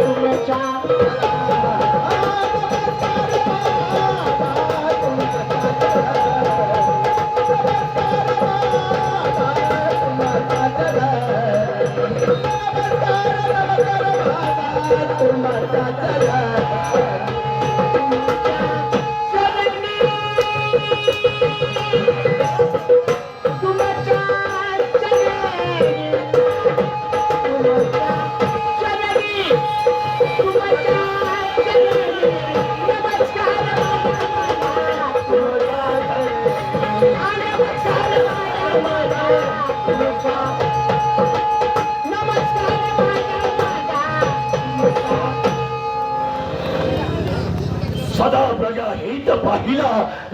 तुमच्या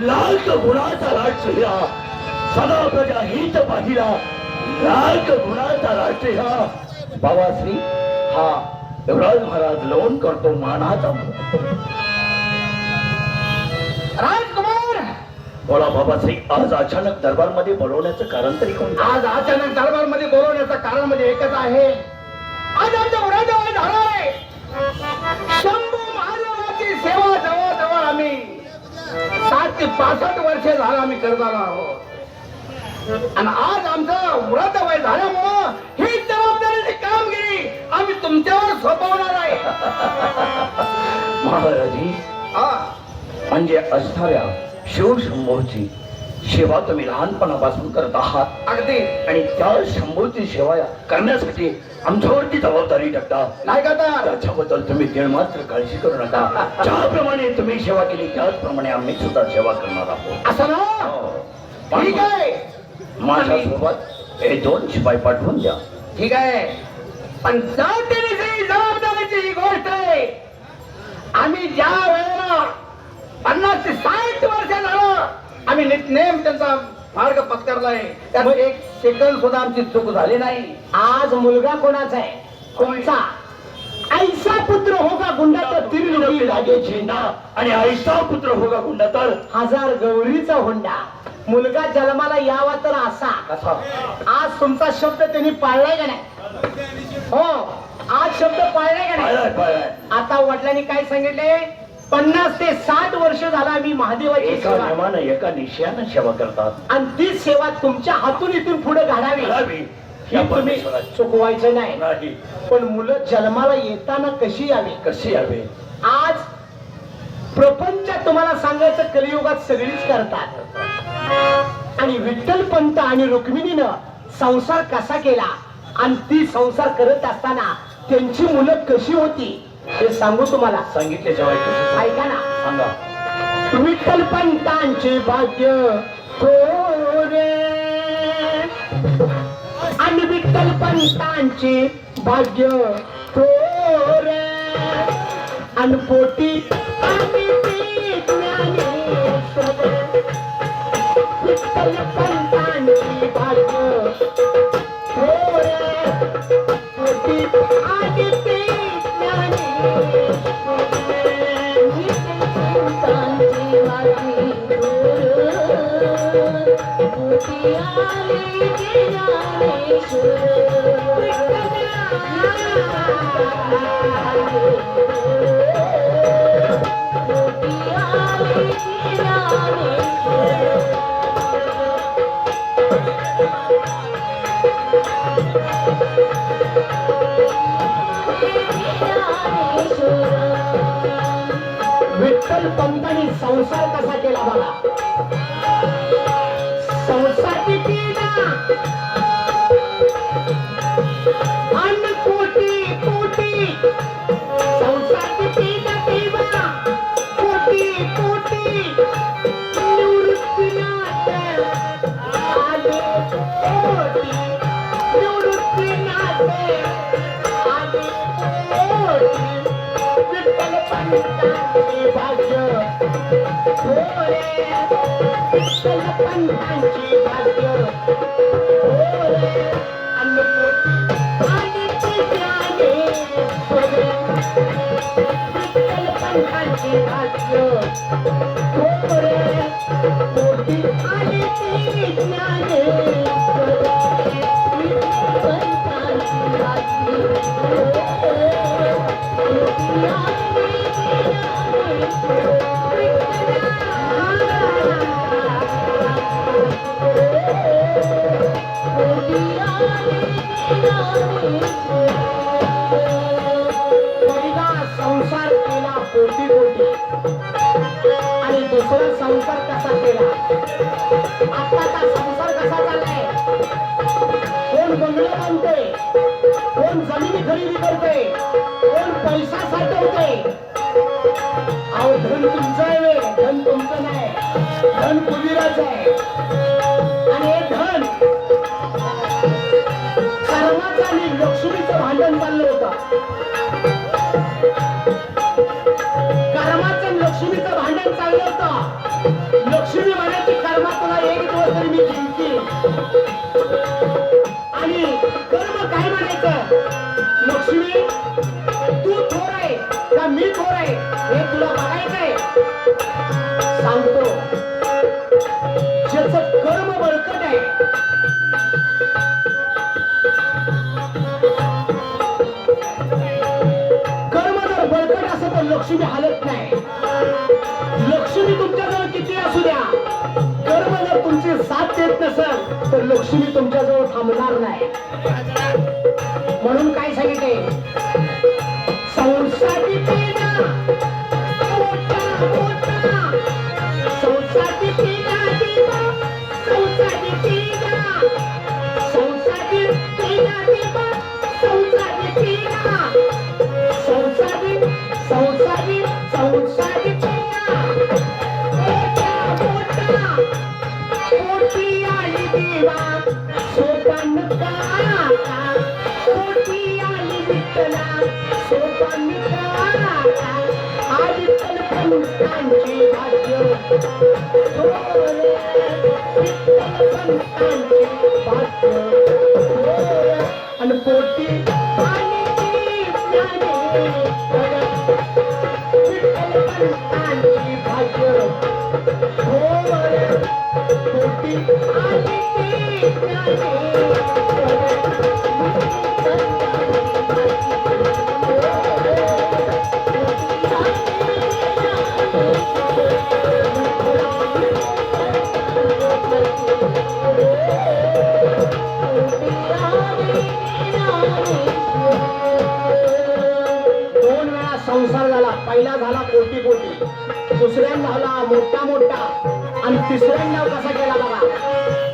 लाख गुणाचा राष्ट्र हा सदा प्रजा हित पाहिला. लाख गुणाचा राष्ट्र हा बाबाश्री हा युवराज महाराज लोन करतो मानाचा राजकुमार! बोला बाबाश्री आज अचानक दरबारमध्ये बोलवण्याचं कारण तरी कोण आज अचानक दरबारमध्ये बोलवण्याचं कारण म्हणजे एकच आहे. आज आमच्या उराजवळ झाला आहे शंभू महादेवाची सेवा जवळ जवळ आम्ही सात ते पासष्ट वर्षे झालं आम्ही करत आलो आहोत. आणि आज आमचं व्रत वय झाल्यामुळं ही जबाबदारीची कामगिरी आम्ही तुमच्यावर सोपवणार आहे. महाराजी म्हणजे असणाऱ्या शिवशंभूची सेवा तुम्ही लहानपणापासून करत आहात. अगदी. आणि त्या शंभूची सेवा करण्यासाठी आमच्यावरती जबाबदारी टाकता नाही करता त्याच्याबद्दल तुम्ही तीळ मात्र काळजी करू नका. ज्याप्रमाणे तुम्ही सेवा केली त्याचप्रमाणे आम्ही सुद्धा सेवा करणार आहोत. असं ना? हो. ठीक आहे. माझ्या सोबत हे दोन शिपाई पाठवून द्या. ठीक आहे. पण जबाबदारीची जबाबदारीची ही गोष्ट आहे. आम्ही ज्या वेळेला पन्नास ते साठ वर्ष झालं आम्ही नितनेम त्यांचा मार्ग पत्करलाय. त्यामुळे एक सेकंद सुद्धा आमची चूक झाली नाही. आज मुलगा कोणाचा आहे? कोणचा? ऐसा पुत्र होगा गुंडा तर तिरलोकी लागे झेंडा. आणि आईचा पुत्र होगा गुंडा तर? हजार गौरीचा हुंडा. मुलगा जन्माला यावा तर असा. कसा? आज तुमचा शब्द त्यांनी पाळलाय का नाही? हो. आज शब्द पाळलाय का नाही? आता वडिलांनी काय सांगितले पन्नास ते साठ वर्ष झाला आम्ही महादेवाची एका सेवा नियमानं एका निश्चयानं सेवा करतात. आणि ती सेवा तुमच्या हातून इथून पुढे घडावी करावी ही या तुम्ही परमेश्वराची. चुकवायचं नाही. नाही. पण मुलं जन्माला येताना कशी यावी? कशी यावे? आज प्रपंच तुम्हाला सांगायचं कलियुगात सगळीच करतात. आणि विठ्ठल पंत आणि रुक्मिणीनं संसार कसा केला? आणि ती संसार करत असताना त्यांची मुलं कशी होती? हे सांगू तुम्हाला. सांगितले जेव्हा ऐका ना. सांगा. विठ्ठल पंतांचे भाग्य थोरे आणि विठ्ठल पंतांचे भाग्य थोरे आणि पोटी आणि ती ज्ञानेश्वर. विठ्ठल पंतांचे भाग्य पोटी आणि ती विठ्ठल संसार پونجي باطيو اورے امنه धन तुमचं आहे धन तुमचं नाही. धन आहे. आणि हे धन कर्माचं आणि लक्ष्मीचं भांडण चाललं होतं. कर्माचं लक्ष्मीचं भांडण चाललं होतं. लक्ष्मी म्हणायची कर्मा तुला एक दिवस तरी मी आणि कर्म काय म्हणायचं? सांगतो. ज्याच कर्म बळकट आहे कर्म जर बळकट असं तर लक्ष्मी हालत नाही. लक्ष्मी तुमच्याजवळ किती असू द्या. कर्म जर तुमची साथ देत नसेल तर लक्ष्मी तुमच्याजवळ थांबणार नाही. म्हणून काय सांगितले Thank you. दोन वेळा संसार झाला. पहिला झाला कोटी कोटी. दुसऱ्यांदा झाला मोठा मोठा. आणि तिसऱ्यांदा कसा केला बघा?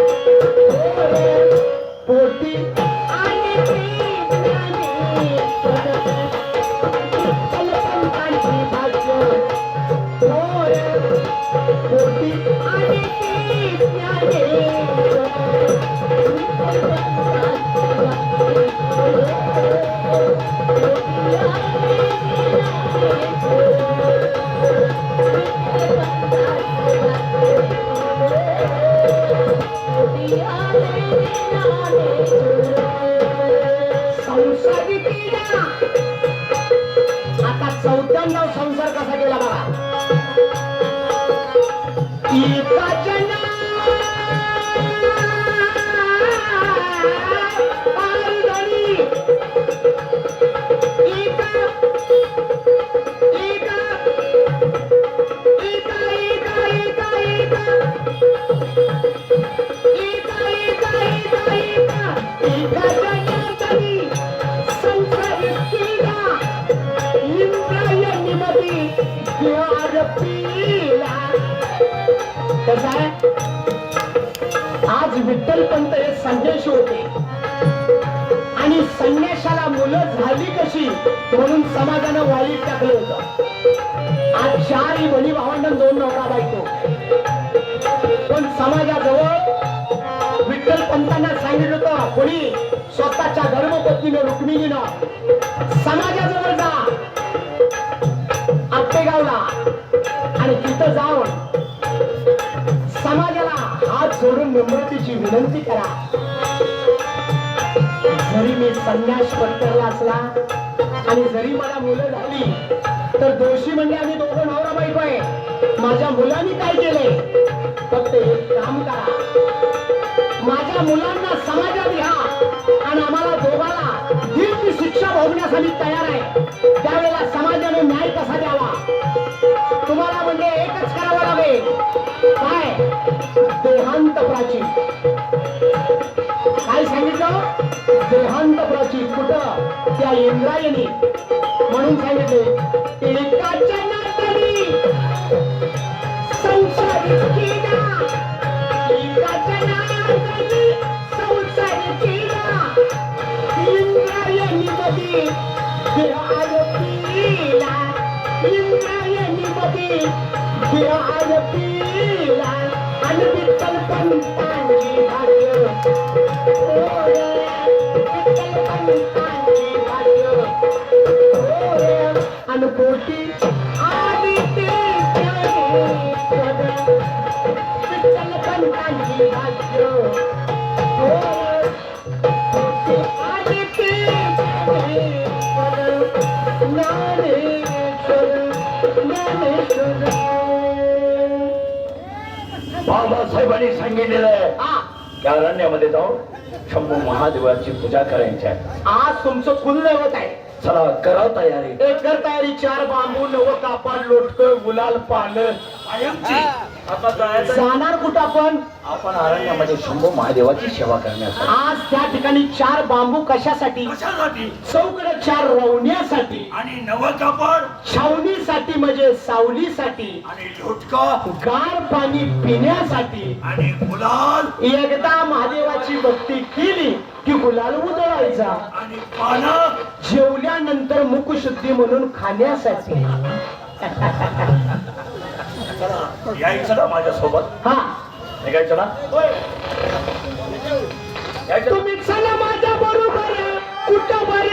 आता चौथ्यांदा संसार कसा केला बघा कसा आहे? आज विठ्ठल पंत हे संन्याशी होते. आणि संन्याशाला मुलं झाली कशी म्हणून समाजानं वाईट टाकलं होतं. आज चारही बहिणी भावंड दोन नवरा बायको. पण समाजाजवळ विठ्ठल पंतांना सांगितलं होतं कोणी स्वतःच्या धर्मपत्नीनं रुक्मिणीनं समाजाजवळ जा. नम्रतेची विनंती करा. जरी मी संन्यास पत्करला असला आणि जरी मला मुलं झाली तर दोषी म्हणजे आम्ही दोघं नवरा बायको आहे. माझ्या मुलांनी काय केले? फक्त एक काम करा. माझ्या मुलांना समाजात घ्या आणि आम्हाला दोघाला दीर्घ शिक्षा भोगण्यासाठी तयार आहे. त्यावेळेला समाजाने न्याय कसा द्यावा? तुम्हाला म्हणजे एकच करावं लागेल. काय? देहांत प्राची काय सांगितलं? देहांत प्राची कुठं? त्या इंद्रायणी. म्हणून सांगितले एकाच्या नात्याने संसार केला. एकाच्या नात्याने केला. इंद्रायणी मध्ये इंद्रायणी मध्ये विठ्ठल पंतांची सांगितलेलं आहे. त्या अरण्यामध्ये जाऊन शंभू महादेवाची पूजा करायची आहे. आज तुमचं कुलदैवत आहे. चला करा तयारी. एक कर तयारी चार बांबू नव कापड लोटक गुलाल पानं. जाणार कुठं आपण? आपण अरण्यामध्ये शंभू महादेवाची सेवा करण्यासाठी. आज त्या ठिकाणी चार बांबू कशासाठी? कशासाठी? चौकडे चार रवण्यासाठी. आणि नव कापड? छावणीसाठी म्हणजे सावलीसाठी. आणि लोटका? गार पाणी पिण्यासाठी. आणि गुलाल? एकदा महादेवाची भक्ती केली की गुलाल उधळायचा. आणि पानं? जेवल्यानंतर मुखशुद्धी म्हणून खाण्यासाठी. यायचं ना. माझ्यासोबत. हा. निघायचं ना? यायचं ना? तुम्ही चला माझ्या बरोबर. कुठं बरे?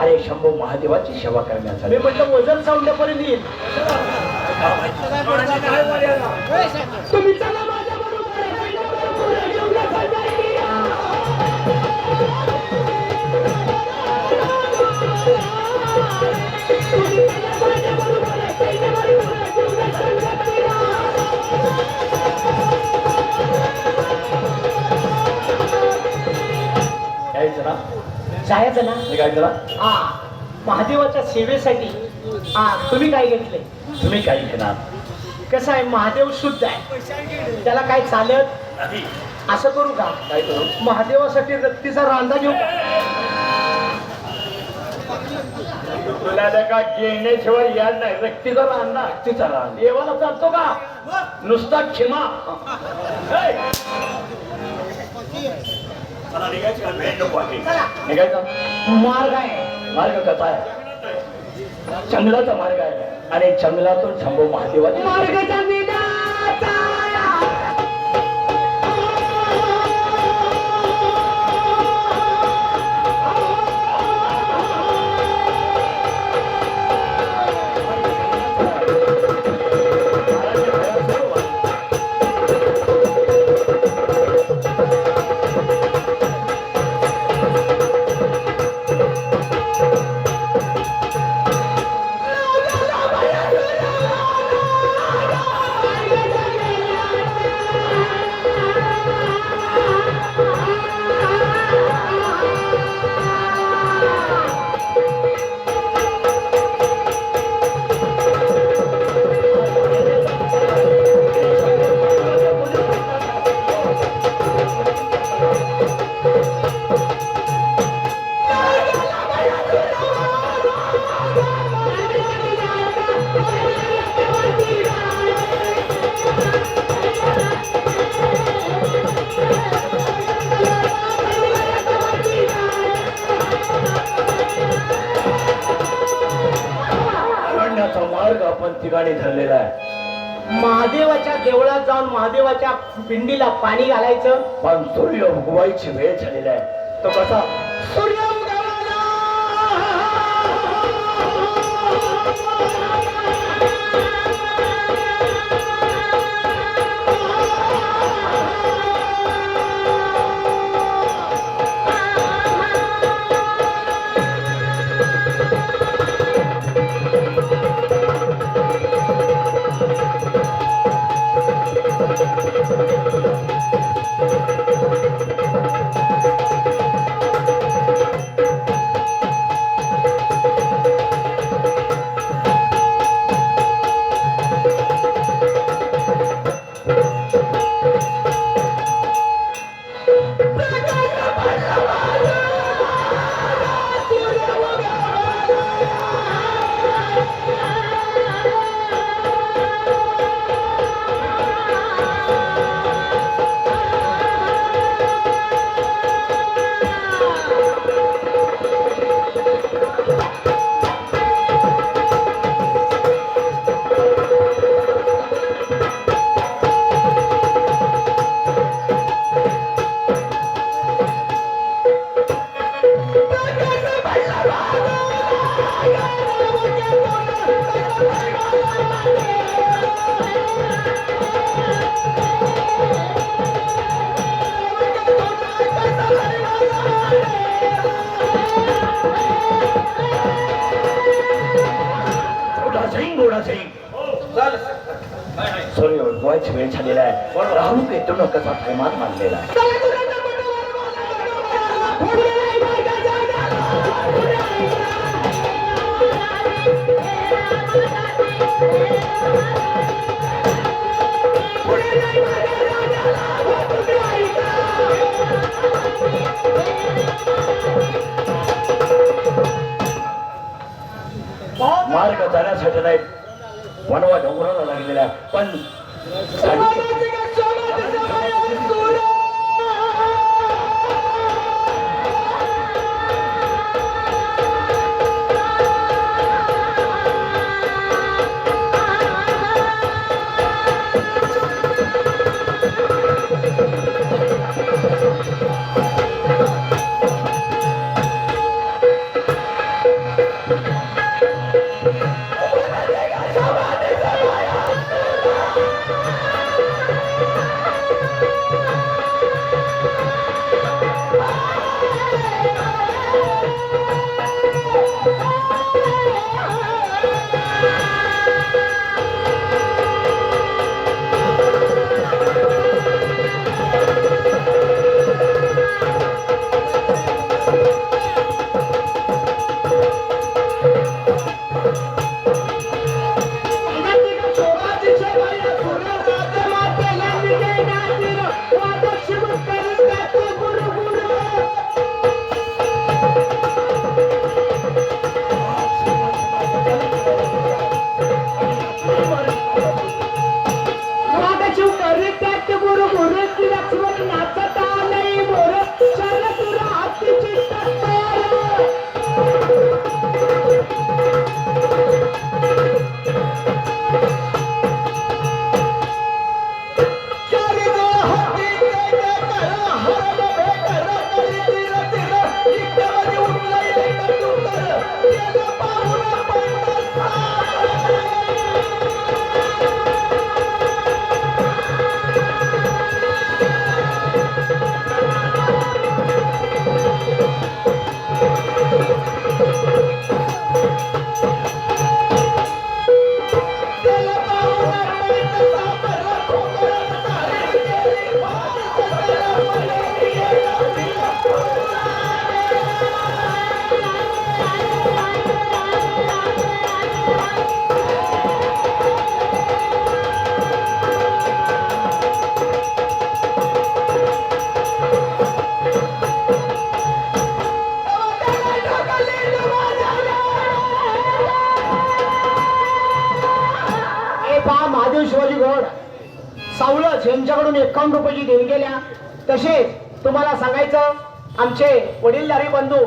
अरे शंभू महादेवाची सेवा करण्यासाठी. मी म्हटलं वजन सावल्यापर्यंत येईल तुम्ही चला जायचं ना निघायचं ना हा महादेवाच्या सेवेसाठी हा तुम्ही काय घेतले? तुम्ही काही घेणार? कसं आहे महादेव शुद्ध आहे. त्याला काय चालत असं करू का? काय करू? महादेवासाठी रक्तीचा रांदा घेऊ का? तुला का घेण्याशिवाय याद नाही व्यक्तीचा राहणार व्यक्तीचा राहणार देवाला चालतो का? नुसता क्षमा हे! चला निघायची का वेळ नको आहे. निघायचा. मार्ग आहे. मार्ग कसा आहे? जंगलाचा मार्ग आहे. आणि जंगलातून शंभू महादेवाची मार्गाच्या ठिकाणी धरलेला आहे. महादेवाच्या देवळात जाऊन महादेवाच्या पिंडीला पाणी घालायचं. पण सूर्य उगवायची वेळ झालेला आहे. तो कसा? सूर्य उगवला. गोडा सिंग गोडा सिंग सॉरी व्हायची वेळ झालेला आहे. राहू येतो कसा थैमान मानलेला आहे. मार्ग जाण्यासाठी नाही वनवा डोंगराला लागलेला आहे. पण आमचे वडीलधारी बंधू